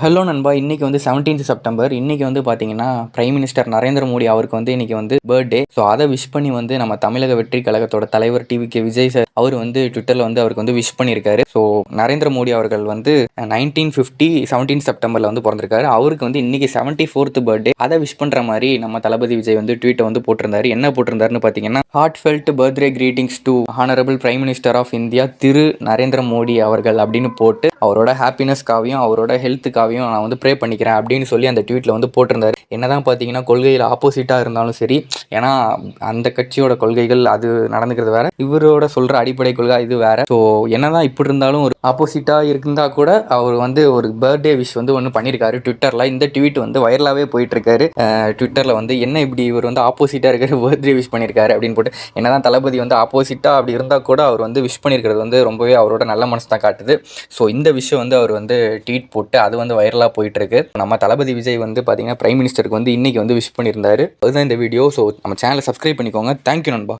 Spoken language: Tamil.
ஹலோ நண்பா இன்றைக்கி வந்து 17th செப்டம்பர் இன்றைக்கி வந்து பார்த்தீங்கன்னா பிரைம் மினிஸ்டர் நரேந்திர மோடி அவருக்கு வந்து இன்றைக்கி வந்து பர்த்டே ஸோ அதை விஷ் பண்ணி வந்து நம்ம தமிழக வெற்றி கழகத்தோட தலைவர் T V K Vijay sir அவர் வந்து ட்விட்டரில் வந்து அவருக்கு வந்து விஷ் பண்ணியிருக்காரு. ஸோ நரேந்திர மோடி அவர்கள் வந்து நைன்டீன் ஃபிஃப்டி செவன்டீன் செப்டம்பரில் வந்து பிறந்திருக்காரு. அவருக்கு வந்து இன்றைக்கி செவன்ட்டி ஃபோர்த் பர்த்டே அதை விஷ் பண்ணுற மாதிரி நம்ம தளபதி விஜய் வந்து ட்வீட்டை வந்து போட்டிருந்தாரு. என்ன போட்டிருந்தாருன்னு பார்த்தீங்கன்னா heartfelt birthday greetings to honourable prime minister of India Thiru Narendra Modi அவர்கள் அப்படின்னு போட்டு அவரோட ஹாப்பினஸ்க்காகவும் அவரோட ஹெல்த்துக்காகவும் நான் வந்து ப்ரே பண்ணிக்கிறேன் அப்படின்னு சொல்லி அந்த ட்வீட்டில் வந்து போட்டிருந்தாரு. என்னதான் பார்த்தீங்கன்னா கொள்கையில் ஆப்போசிட்டாக இருந்தாலும் சரி ஏன்னா அந்த கட்சியோட கொள்கைகள் அது நடந்துக்கிறது வேற. இவரோட சொல்கிற அடிப்படை கொள்கை இது வேற. ஸோ என்னதான் இப்படி இருந்தாலும் ஒரு ஆப்போசிட்டாக இருந்தா கூட அவர் வந்து ஒரு பர்த்டே விஷ் வந்து ஒன்று பண்ணியிருக்காரு ட்விட்டரில் இந்த ட்வீட் வந்து வைரலாகவே போயிட்டுருக்காரு. ட்விட்டரில் வந்து என்ன இப்படி இவர் வந்து ஆப்போசிட்டாக இருக்காரு பர்த்டே விஷ் பண்ணியிருக்காரு அப்படின்னு போட்டு என்னதான் தளபதி வந்து ஆப்போசிட்டாக அப்படி இருந்தால் கூட அவர் வந்து விஷ் பண்ணியிருக்கிறது வந்து ரொம்பவே அவரோட நல்ல மனசு தான் காட்டுது. ஸோ இந்த விஷயம் வந்து அவர் வந்து ட்வீட் போட்டு அது வந்து வைரலாக போயிட்டுருக்கு. நம்ம தளபதி விஜய் வந்து பார்த்தீங்கன்னா பிரைம் மினிஸ்டருக்கு வந்து இன்றைக்கி வந்து விஷ் பண்ணியிருந்தாரு. அதுதான் இந்த வீடியோ ஸோ நம்ம சேனலை சப்ஸ்கிரைப் பண்ணிக்கோங்க. தேங்க்யூ நண்பா.